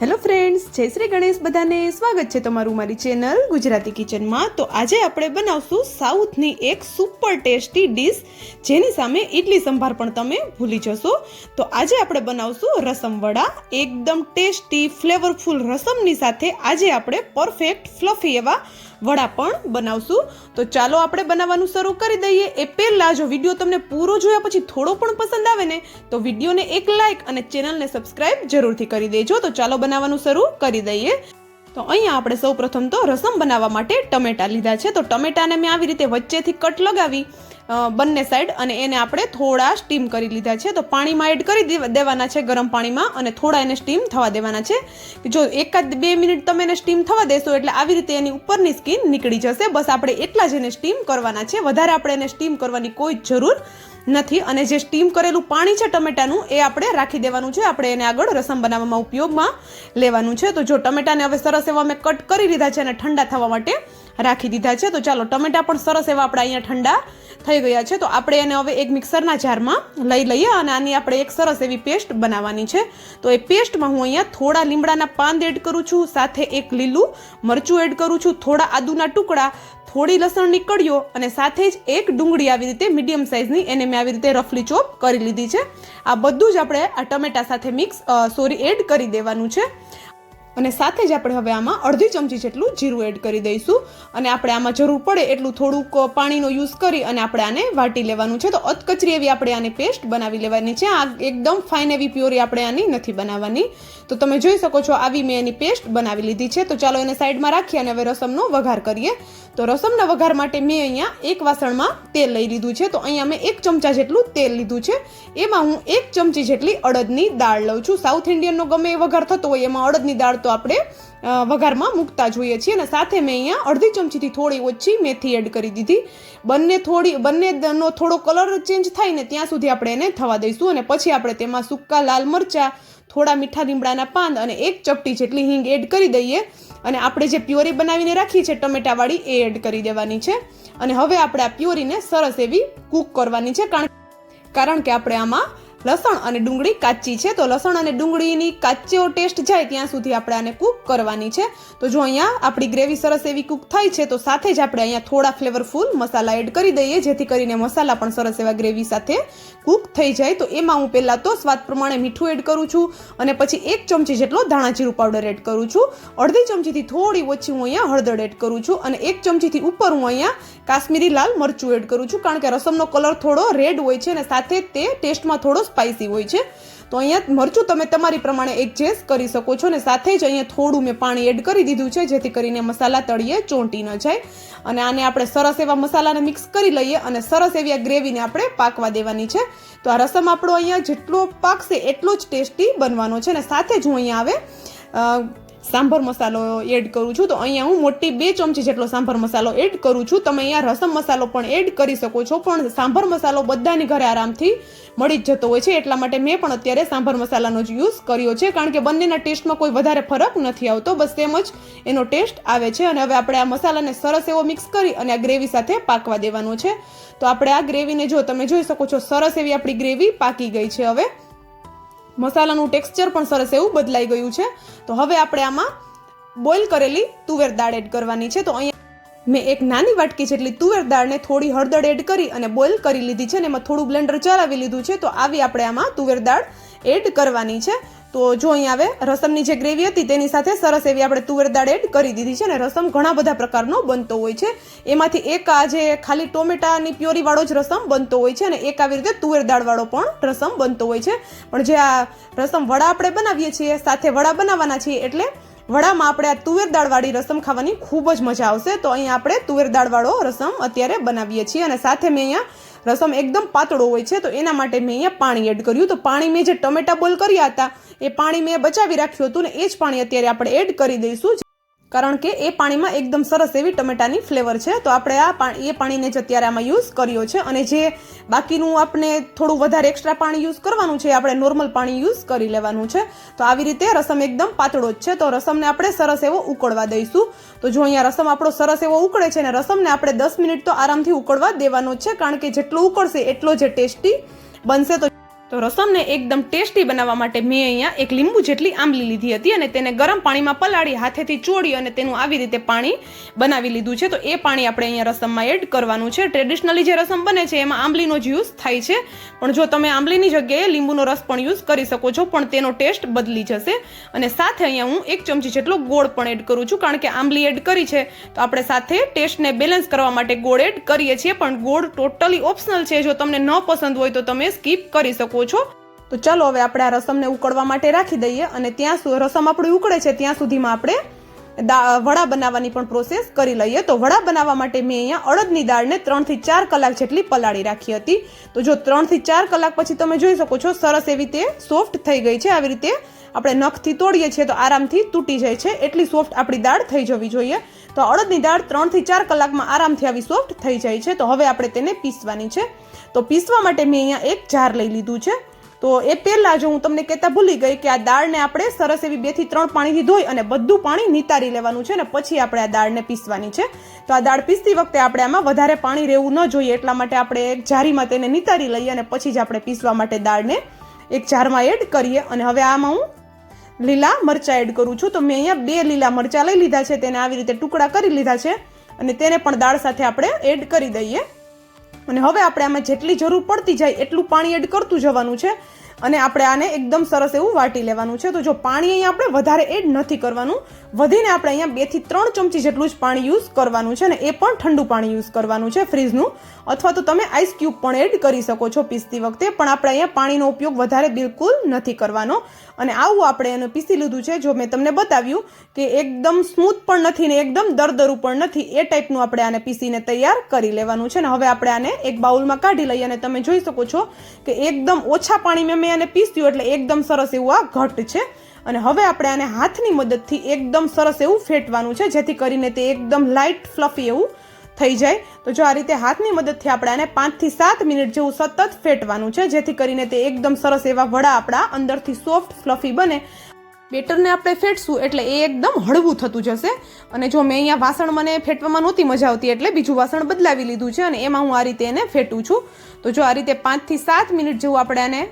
Hello friends, જય શ્રી ગણેશ બધાને. સ્વાગત છે તમારું મારી ચેનલ ગુજરાતી કિચનમાં. તો આજે આપણે બનાવશું સાઉથની એક સુપર ટેસ્ટી ડીશ, જેની સામે ઇડલી સંભાર પણ તમે ભૂલી જશો. તો આજે આપણે બનાવશું રસમ વડા. એકદમ ટેસ્ટી, ફ્લેવરફુલ રસમની સાથે આજે આપણે પરફેક્ટ, ફ્લફી એવા વડા પણ બનાવશું. તો ચાલો આપણે બનાવવાનું શરૂ કરી દઈએ. એ પહેલાં જો વીડિયો તમને પૂરો જોયા પછી થોડો પણ પસંદ આવે ને, તો વિડીયોને એક લાઇક અને ચેનલને સબસ્ક્રાઇબ જરૂરથી કરી દેજો. તો ચાલો બનાવવાનું શરૂ કરી દઈએ. તો અહીંયા આપણે સૌ પ્રથમ તો રસમ બનાવવા માટે ટમેટા લીધા છે. તો ટમેટાને મેં આવી રીતે વચ્ચેથી કટ લગાવી બંને સાઈડ અને એને આપણે થોડા સ્ટીમ કરી લીધા છે. તો પાણીમાં એડ કરી દેવા- દેવાના છે ગરમ પાણીમાં અને થોડા એને સ્ટીમ થવા દેવાના છે. જો એકાદ બે મિનિટ તમે એને સ્ટીમ થવા દેશો એટલે આવી રીતે એની ઉપરની સ્કીન નીકળી જશે. બસ આપણે એટલા જ એને સ્ટીમ કરવાના છે. વધારે આપણે એને સ્ટીમ કરવાની કોઈ જરૂર નથી અને જે સ્ટીમ કરેલું પાણી છે ટમેટાનું, એ આપણે રાખી દેવાનું છે. આપણે એને આગળ રસમ બનાવવામાં ઉપયોગમાં લેવાનું છે. તો જો ટમેટાને હવે સરસ એવા મેં કટ કરી લીધા છે અને ઠંડા થવા માટે રાખી દીધા છે. તો ચાલો, ટમેટા પણ સરસ એવા આપણે અહીંયા ઠંડા થઈ ગયા છે. તો આપણે એને હવે એક મિક્સરના જારમાં લઈ લઈએ અને આની આપણે એક સરસ એવી પેસ્ટ બનાવવાની છે. તો એ પેસ્ટમાં હું અહીંયા થોડા લીમડાના પાન એડ કરું છું, સાથે એક લીલું મરચું એડ કરું છું, થોડા આદુના ટુકડા થોડી લસણની નીકળ્યો અને સાથે જ એક ડુંગળી આવી રીતે મીડિયમ સાઇઝની એને મેં આવી રીતે રફલી ચોપ કરી લીધી છે. આ બધું જ આપણે આ ટમેટા સાથે મિક્સ સોરી એડ કરી દેવાનું છે. અને સાથે જ આપણે હવે આમાં અડધી ચમચી જેટલું જીરું એડ કરી દઈશું. અને આપણે આમાં જરૂર પડે એટલું થોડુંક પાણીનો યુઝ કરી અને આપણે આને વાટી લેવાનું છે. તો અધકચરી એવી આપણે આની પેસ્ટ બનાવી લેવાની છે. આ એકદમ ફાઇન એવી પ્યોરી આપણે આની નથી બનાવવાની. તો તમે જોઈ શકો છો, આવી મેં એની પેસ્ટ બનાવી લીધી છે. તો ચાલો એને સાઈડમાં રાખીએ અને હવે રસમનો વઘાર કરીએ. તો રસમના વઘાર માટે મેં અહીંયા એક વાસણમાં તેલ લઈ લીધું છે. તો અહીંયા મેં એક ચમચા જેટલું તેલ લીધું છે. એમાં હું એક ચમચી જેટલી અડદની દાળ લઉં છું. સાઉથ ઇન્ડિયનનો ગમે એ વઘાર થતો હોય એમાં અડદની દાળ તો આપણે વઘારમાં મૂકતા જોઈએ છીએ. અને સાથે મેં અહીંયા અડધી ચમચીથી થોડી ઓછી મેથી એડ કરી દીધી. બંને થોડી, બંનેનો થોડો કલર ચેન્જ થાય ને ત્યાં સુધી આપણે એને થવા દઈશું. અને પછી આપણે તેમાં સૂકા લાલ મરચાં થોડા મીઠા લીમડાના પાન અને એક ચપટી જેટલી હિંગ એડ કરી દઈએ. અને આપણે જે પ્યોરી બનાવીને રાખી છે ટમેટાવાળી, એ એડ કરી દેવાની છે. અને હવે આપણે આ પ્યોરીને સરસ એવી કૂક કરવાની છે, કારણ કારણ કે આપણે આમાં લસણ અને ડુંગળી કાચી છે. તો લસણ અને ડુંગળીની કાચો ટેસ્ટ જાય ત્યાં સુધી આપણે આને કૂક કરવાની છે. તો જો અહીંયા આપણી ગ્રેવી સરસ એવી કૂક થાય છે, તો સાથે જ આપણે અહીંયા થોડા ફ્લેવરફુલ મસાલા એડ કરી દઈએ, જેથી કરીને મસાલા પણ સરસ એવા ગ્રેવી સાથે કૂક થઈ જાય. તો એમાં હું પહેલાં તો સ્વાદ પ્રમાણે મીઠું એડ કરું છું અને પછી એક ચમચી જેટલો ધાણા જીરું પાવડર એડ કરું છું. અડધી ચમચીથી થોડી ઓછી હું અહીંયા હળદર એડ કરું છું અને એક ચમચીથી ઉપર હું અહીંયા કાશ્મીરી લાલ મરચું એડ કરું છું. કારણ કે રસમનો કલર થોડો રેડ હોય છે અને સાથે તે ટેસ્ટમાં થોડો સ્પાઇસી હોય છે. તો અહીંયા મરચું તમે તમારી પ્રમાણે એડજસ્ટ કરી શકો છો અને સાથે જ અહીંયા થોડું મેં પાણી એડ કરી દીધું છે, જેથી કરીને મસાલા તળીએ, ચોંટી ન જાય. અને આને આપણે સરસ એવા મસાલાને મિક્સ કરી લઈએ અને સરસ એવી આ ગ્રેવીને આપણે પાકવા દેવાની છે. તો આ રસમ આપણો અહીંયા જેટલો પાકશે એટલો જ ટેસ્ટી બનવાનો છે અને સાથે જ હું અહીંયા આવે સાંભર મસાલો એડ કરું છું. તો અહીંયા હું મોટી બે ચમચી જેટલો સાંભર મસાલો એડ કરું છું. તમે અહીંયા રસમ મસાલો પણ એડ કરી શકો છો. પણ સાંભર મસાલો બધાની ઘરે આરામથી મળી જ જતો હોય છે. એટલા માટે મેં પણ અત્યારે સાંભર મસાલાનો જ યુઝ કર્યો છે. કારણ કે બંનેના ટેસ્ટમાં કોઈ વધારે ફરક નથી આવતો. બસ તેમ જ એનો ટેસ્ટ આવે છે. અને હવે આપણે આ મસાલાને સરસ એવો મિક્સ કરી અને આ ગ્રેવી સાથે પાકવા દેવાનો છે. તો આપણે આ ગ્રેવીને જો તમે જોઈ શકો છો, સરસ એવી આપણી ગ્રેવી પાકી ગઈ છે હવે. મસાલાનું ટેક્સચર પણ સરસ એવું બદલાઈ ગયું છે. તો હવે આપણે આમાં બોઇલ કરેલી તુવેર દાળ એડ કરવાની છે. તો અહીંયા મેં એક નાની વાટકી જેટલી તુવેર દાળને થોડી હળદર એડ કરી અને બોઇલ કરી લીધી છે અને એમાં થોડું બ્લેન્ડર ચલાવી લીધું છે. તો આવી આપણે આમાં તુવેર દાળ એડ કરવાની છે. તો જો અહીંયા આવે રસમની જે ગ્રેવી હતી તેની સાથે સરસ એવી આપણે તુવેર દાળ એડ કરી દીધી છે અને રસમ ઘણા બધા પ્રકારનો બનતો હોય છે. એમાંથી એક આ જે ખાલી ટોમેટાની પ્યોરીવાળો જ રસમ બનતો હોય છે અને એક આવી રીતે તુવેર દાળવાળો પણ રસમ બનતો હોય છે. પણ જે આ રસમ વડા આપણે બનાવીએ છીએ, સાથે વડા બનાવવાના છીએ એટલે વડામાં આપણે આ તુવેર દાળવાળી રસમ ખાવાની ખૂબ જ મજા આવશે. તો અહીંયા આપણે તુવેર દાળવાળો રસમ અત્યારે બનાવીએ છીએ અને સાથે મેં અહીંયા રસમ એકદમ પાતળો હોય છે, તો એના માટે મેં અહીંયા પાણી એડ કર્યું તો પાણી મેં જે ટમેટા બોલ કર્યા હતા, એ પાણી મેં બચાવી રાખ્યું હતું ને એ જ પાણી અત્યારે આપણે એડ કરી દઈશું. કારણ કે એ પાણીમાં એકદમ સરસ એવી ટમેટાની ફ્લેવર છે. તો આપણે આ પાણી એ પાણીને જ અત્યારે આમાં યુઝ કર્યો છે અને જે બાકીનું આપણે થોડું વધારે એક્સ્ટ્રા પાણી યુઝ કરવાનું છે આપણે નોર્મલ પાણી યુઝ કરી લેવાનું છે. તો આવી રીતે રસમ એકદમ પાતળો જ છે. તો રસમને આપણે સરસ એવો ઉકળવા દઈશું. તો જો અહીંયા રસમ આપણો સરસ એવો ઉકળે છે અને રસમને આપણે દસ મિનિટ તો આરામથી ઉકળવા દેવાનો છે. કારણ કે જેટલું ઉકળશે એટલો જે ટેસ્ટી બનશે. તો તો રસમને એકદમ ટેસ્ટી બનાવવા માટે મેં અહીંયા એક લીંબુ જેટલી આંબલી લીધી હતી અને તેને ગરમ પાણીમાં પલાળી હાથેથી ચોળી અને તેનું આવી રીતે પાણી બનાવી લીધું છે. તો એ પાણી આપણે અહીંયા રસમમાં એડ કરવાનું છે. ટ્રેડિશનલી જે રસમ બને છે, એમાં આંબલીનો જ યુઝ થાય છે. પણ જો તમે આંબલીની જગ્યાએ લીંબુનો રસ પણ યુઝ કરી શકો છો, પણ તેનો ટેસ્ટ બદલી જશે. અને સાથે અહીંયા હું એક ચમચી જેટલો ગોળ પણ એડ કરું છું, કારણ કે આંબલી એડ કરી છે. તો આપણે સાથે ટેસ્ટને બેલેન્સ કરવા માટે ગોળ એડ કરીએ છીએ, પણ ગોળ ટોટલી ઓપ્શનલ છે. જો તમને ન પસંદ હોય તો તમે સ્કીપ કરી શકો છો. તો ચાલો હવે આપણે આ રસમને ઉકળવા માટે રાખી દઈએ અને ત્યાં રસમ આપણી ઉકળે છે, ત્યાં સુધીમાં આપણે વડા બનાવવાની પણ પ્રોસેસ કરી લઈએ. તો વડા બનાવવા માટે મેં અહીંયા અડદની દાળને ત્રણથી ચાર કલાક જેટલી પલાળી રાખી હતી. તો જો ત્રણથી ચાર કલાક પછી તમે જોઈ શકો છો, સરસ એવી તે સોફ્ટ થઈ ગઈ છે. આવી રીતે આપણે નખથી તોડીએ છીએ તો આરામથી તૂટી જાય છે. એટલી સોફ્ટ આપણી દાળ થઈ જવી જોઈએ. તો અડદની દાળ ત્રણથી ચાર કલાકમાં આરામથી આવી સોફ્ટ થઈ જાય છે. તો હવે આપણે તેને પીસવાની છે. તો પીસવા માટે મેં અહીંયા એક જાર લઈ લીધું છે. તો એ પહેલાં જો હું તમને કહેતા ભૂલી ગઈ કે આ દાળને આપણે સરસ એવી બેથી ત્રણ પાણીથી ધોઈ અને બધું પાણી નિતારી લેવાનું છે અને પછી આપણે આ દાળને પીસવાની છે. તો આ દાળ પીસતી વખતે આપણે આમાં વધારે પાણી રહેવું ન જોઈએ એટલા માટે આપણે એક જારીમાં તેને નિતારી લઈએ અને પછી જ આપણે પીસવા માટે દાળને એક જારમાં એડ કરીએ અને હવે આમાં હું લીલા મરચાં એડ કરું છું. તો મેં અહીંયા બે લીલા મરચાં લઈ લીધા છે, તેને આવી રીતે ટુકડા કરી લીધા છે અને તેને પણ દાળ સાથે આપણે એડ કરી દઈએ. અને હવે આપણે આમાં જેટલી જરૂર પડતી જાય એટલું પાણી એડ કરતું જવાનું છે. અને આપણે આને એકદમ સરસ એવું વાટી લેવાનું છે. તો જો પાણી અહીંયા આપણે વધારે એડ નથી કરવાનું, વધીને આપણે અહીંયા બેથી ત્રણ ચમચી જેટલું જ પાણી યુઝ કરવાનું છે ને એ પણ ઠંડુ પાણી યુઝ કરવાનું છે ફ્રીજનું અથવા તો તમે આઈસ ક્યુબ પણ એડ કરી શકો છો પીસતી વખતે, પણ આપણે અહીંયા પાણીનો ઉપયોગ વધારે બિલકુલ નથી કરવાનો. અને આવું આપણે એને પીસી લીધું છે, જો મેં તમને બતાવ્યું કે એકદમ સ્મૂથ પણ નથી ને એકદમ દરદરું પણ નથી, એ ટાઈપનું આપણે આને પીસીને તૈયાર કરી લેવાનું છે. ને હવે આપણે આને એક બાઉલમાં કાઢી લઈએ અને તમે જોઈ શકો છો કે એકદમ ઓછા પાણીમાં મેં આને પીસ્યું એટલે એકદમ સરસ એવું આ ઘટ છે. અને હવે આપણે આને હાથની મદદથી એકદમ સરસ એવું ફેટવાનું છે, જેથી કરીને તે એકદમ લાઇટ ફ્લફી એવું થઈ જાય. તો જો આ રીતે હાથની મદદથી આપણે આને પાંચથી સાત મિનિટ જેવું સતત ફેટવાનું છે, જેથી કરીને તે એકદમ સરસ એવા વડા આપણા અંદરથી સોફ્ટ, ફ્લફી બને. બેટરને આપણે ફેટશું એટલે એ એકદમ હળવું થતું જશે. અને જો મેં અહીંયા વાસણ મને ફેટવામાં નહોતી મજા આવતી એટલે બીજું વાસણ બદલાવી લીધું છે અને એમાં હું આ રીતે એને ફેટું છું. તો જો આ રીતે પાંચથી સાત મિનિટ જેવું આપણે આને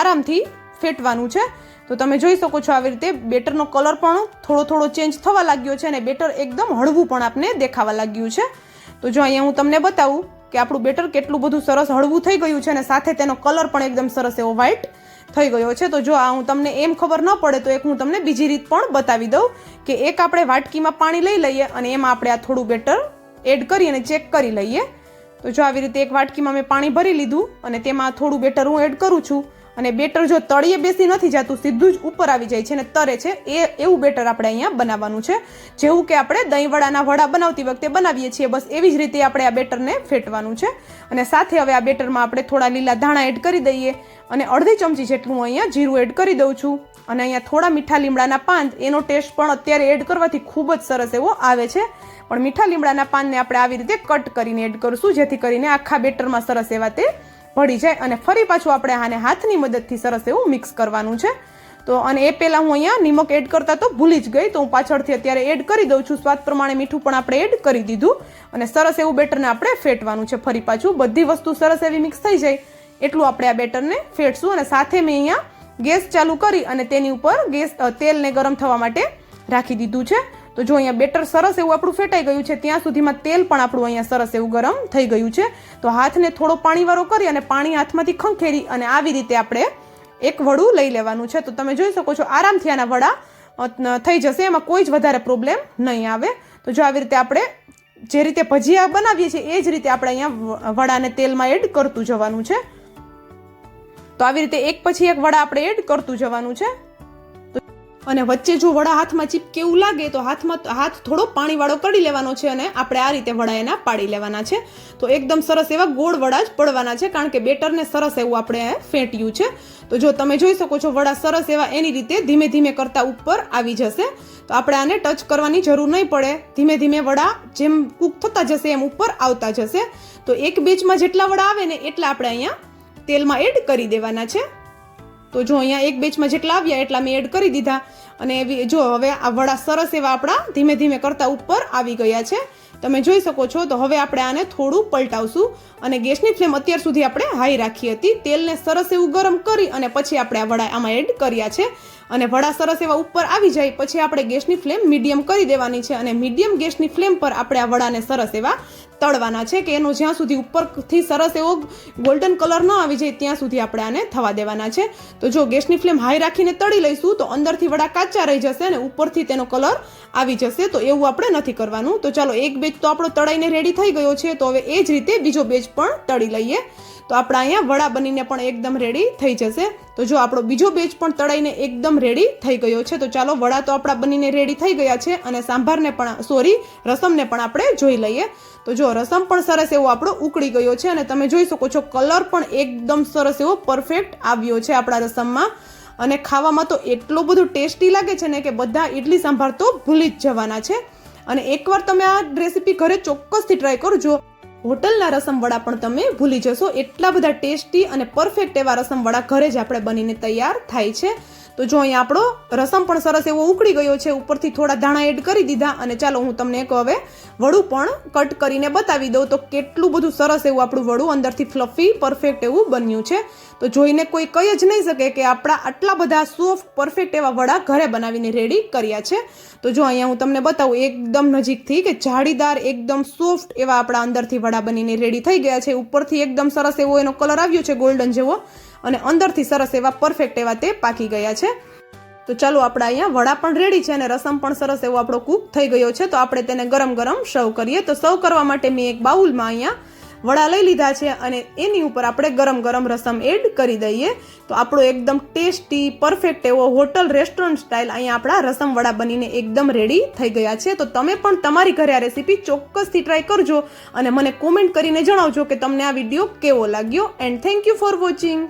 આરામથી ફેટવાનું છે. તો તમે જોઈ શકો છો આવી રીતે બેટરનો કલર પણ થોડો થોડો ચેન્જ થવા લાગ્યો છે અને બેટર એકદમ હળવું પણ આપને દેખાવા લાગ્યું છે. તો જો અહીંયા હું તમને બતાવું કે આપણું બેટર કેટલું બધું સરસ હળવું થઈ ગયું છે અને સાથે તેનો કલર પણ એકદમ સરસ એવો વ્હાઇટ થઈ ગયો છે. તો જો આ હું તમને એમ ખબર ન પડે તો એક હું તમને બીજી રીત પણ બતાવી દઉં કે એક આપણે વાટકીમાં પાણી લઈ લઈએ અને એમાં આપણે આ થોડું બેટર એડ કરી અને ચેક કરી લઈએ. તો જો આવી રીતે એક વાટકીમાં મેં પાણી ભરી લીધું અને તેમાં થોડું બેટર હું એડ કરું છું. અને બેટર જો તળિયે બેસી નથી જતું, સીધું જ ઉપર આવી જાય છે અને તરે છે. એ, એવું બેટર આપણે અહીંયા બનાવવાનું છે. જેવું કે આપણે દહીંવડાના વડા બનાવતી વખતે બનાવીએ છીએ. બસ એવી જ રીતે આપણે આ બેટરને ફેટવાનું છે. અને સાથે હવે આ બેટરમાં આપણે થોડા લીલા ધાણા એડ કરી દઈએ અને અડધી ચમચી જેટલું હું અહીંયા જીરું એડ કરી દઉં છું. અને અહીંયા થોડા મીઠા લીમડાના પાન એનો ટેસ્ટ પણ અત્યારે એડ કરવાથી ખૂબ જ સરસ એવો આવે છે. પણ મીઠા લીમડાના પાનને આપણે આવી રીતે કટ કરીને એડ કરીશું, જેથી કરીને આખા બેટરમાં સરસ એવા તે ભળી જાય અને ફરી પાછું આપણે આને હાથની મદદથી સરસ એવું મિક્સ કરવાનું છે. તો અને એ પહેલાં હું અહીંયા નિમક એડ કરતા તો ભૂલી જ ગઈ, તો હું પાછળથી અત્યારે એડ કરી દઉં છું. સ્વાદ પ્રમાણે મીઠું પણ આપણે એડ કરી દીધું અને સરસ એવું બેટરને આપણે ફેટવાનું છે ફરી પાછું. બધી વસ્તુ સરસ એવી મિક્સ થઈ જાય, એટલું આપણે આ બેટરને ફેટશું અને સાથે મેં અહીંયા ગેસ ચાલુ કરી અને તેની ઉપર ગેસ તેલને ગરમ થવા માટે રાખી દીધું છે. તો જો અહીંયા બેટર સરસ એવું આપણું ફેટાઈ ગયું છે, ત્યાં સુધીમાં તેલ પણ આપણું અહીંયા સરસ એવું ગરમ થઈ ગયું છે. તો હાથને થોડો પાણીવાળો કરી અને પાણી હાથમાંથી ખંખેરી અને આવી રીતે આપણે એક વડું લઈ લેવાનું છે. તો તમે જોઈ શકો છો, આરામથી આના વડા થઈ જશે, એમાં કોઈ જ વધારે પ્રોબ્લેમ નહીં આવે. તો જો આવી રીતે આપણે જે રીતે ભજીયા બનાવીએ છીએ, એ જ રીતે આપણે અહીંયા વડાને તેલમાં એડ કરતું જવાનું છે. તો આવી રીતે એક પછી એક વડા આપણે એડ કરતું જવાનું છે. અને વચ્ચે જો વડા હાથમાં ચીપકે એવું લાગે, તો હાથમાં હાથ થોડો પાણીવાળો કરી લેવાનો છે અને આપણે આ રીતે વડા એના પાડી લેવાના છે. તો એકદમ સરસ એવા ગોળ વડા જ પડવાના છે, કારણ કે બેટરને સરસ એવું આપણે ફેંટ્યું છે. તો જો તમે જોઈ શકો છો, વડા સરસ એવા એની રીતે ધીમે ધીમે કરતાં ઉપર આવી જશે. તો આપણે આને ટચ કરવાની જરૂર નહીં પડે. ધીમે ધીમે વડા જેમ કૂક થતા જશે, એમ ઉપર આવતા જશે. તો એક બેચમાં જેટલા વડા આવે ને, એટલા આપણે અહીંયા તેલમાં એડ કરી દેવાના છે. તો જો અહીંયા એક બેચમાં જેટલા આવ્યા એટલા મેં એડ કરી દીધા. અને એવી જો હવે આ વડા સરસ એવા આપણા ધીમે ધીમે કરતા ઉપર આવી ગયા છે. તમે જોઈ શકો છો, તો હવે આપણે આને થોડું પલટાવશું. અને ગેસની ફ્લેમ અત્યાર સુધી આપણે હાઈ રાખી હતી. તેલને સરસ એવું ગરમ કરી અને પછી આપણે આ વડા આમાં એડ કર્યા છે. અને વડા સરસ એવા ઉપર આવી જાય, પછી આપણે ગેસની ફ્લેમ મીડિયમ કરી દેવાની છે અને મીડિયમ ગેસની ફ્લેમ પર આપણે આ વડાને સરસ એવા તળવાના છે કે એનો જ્યાં સુધી ઉપરથી સરસ એવો ગોલ્ડન કલર ન આવી જાય, ત્યાં સુધી આપણે આને થવા દેવાના છે. તો જો ગેસની ફ્લેમ હાઈ રાખીને તળી લઈશું, તો અંદરથી વડા કાચા રહી જશે અને ઉપરથી તેનો કલર આવી જશે. તો એવું આપણે નથી કરવાનું. તો ચાલો, એક બેચ તો આપણો તળાઈને રેડી થઈ ગયો છે, તો હવે એ જ રીતે બીજો બેચ પણ તળી લઈએ. તો આપણા અહીંયા વડા બનીને પણ એકદમ રેડી થઈ જશે. તો જો આપણો બીજો બેચ પણ તળાઈને એકદમ રેડી થઈ ગયો છે, તો ચાલો વડા તો આપણા બનીને રેડી થઈ ગયા છે અને સાંભારને પણ સોરી રસમને પણ આપણે જોઈ લઈએ. તો જો રસમ પણ સરસ એવો આપણો ઉકળી ગયો છે અને તમે જોઈ શકો છો કલર પણ એકદમ સરસ એવો પરફેક્ટ આવ્યો છે આપણા રસમમાં. અને ખાવામાં તો એટલો બધો ટેસ્ટી લાગે છે ને કે બધા ઇડલી સાંભાર તો ભૂલી જ જવાના છે. અને એકવાર તમે આ રેસીપી ઘરે ચોક્કસથી ટ્રાય કરજો હોટલના રસમ વડા પણ તમે ભૂલી જશો. એટલા બધા ટેસ્ટી અને પરફેક્ટ એવા રસમ વડા ઘરે જ આપણે બનીને તૈયાર થાય છે. તો જો અહીંયા આપણો રસમ પણ સરસ એવો ઉકળી ગયો છે, ઉપરથી થોડા ધાણા એડ કરી દીધા અને ચાલો હું તમને એક હવે વડું પણ કટ કરીને બતાવી દઉં. તો કેટલું બધું સરસ એવું આપણું વડું અંદરથી ફ્લફી, પરફેક્ટ એવું બન્યું છે. તો જોઈને કોઈ કહી જ નહીં શકે કે આપણા આટલા બધા સોફ્ટ, પરફેક્ટ એવા વડા ઘરે બનાવીને રેડી કર્યા છે. તો જો અહીંયા હું તમને બતાવું, એકદમ નજીકથી કે જાળીદાર, એકદમ સોફ્ટ એવા આપણા અંદરથી વડા બનીને રેડી થઈ ગયા છે. ઉપરથી એકદમ સરસ એવો એનો કલર આવ્યો છે ગોલ્ડન જેવો. અને અંદરથી સરસ એવા પરફેક્ટ એવા તે પાકી ગયા છે. તો ચાલો આપણા અહીંયા વડા પણ રેડી છે અને રસમ પણ સરસ એવો આપણો કૂક થઈ ગયો છે. તો આપણે તેને ગરમ ગરમ સર્વ કરીએ. તો સર્વ કરવા માટે મેં એક બાઉલમાં અહીંયા વડા લઈ લીધા છે અને એની ઉપર આપણે ગરમ ગરમ રસમ એડ કરી દઈએ. તો આપણો એકદમ ટેસ્ટી, પરફેક્ટ એવો હોટલ રેસ્ટોરન્ટ સ્ટાઇલ અહીંયા આપણા રસમ વડા બનીને એકદમ રેડી થઈ ગયા છે. તો તમે પણ તમારી ઘરે આ રેસીપી ચોક્કસથી ટ્રાય કરજો અને મને કોમેન્ટ કરીને જણાવજો કે તમને આ વીડિયો કેવો લાગ્યો. And thank you for watching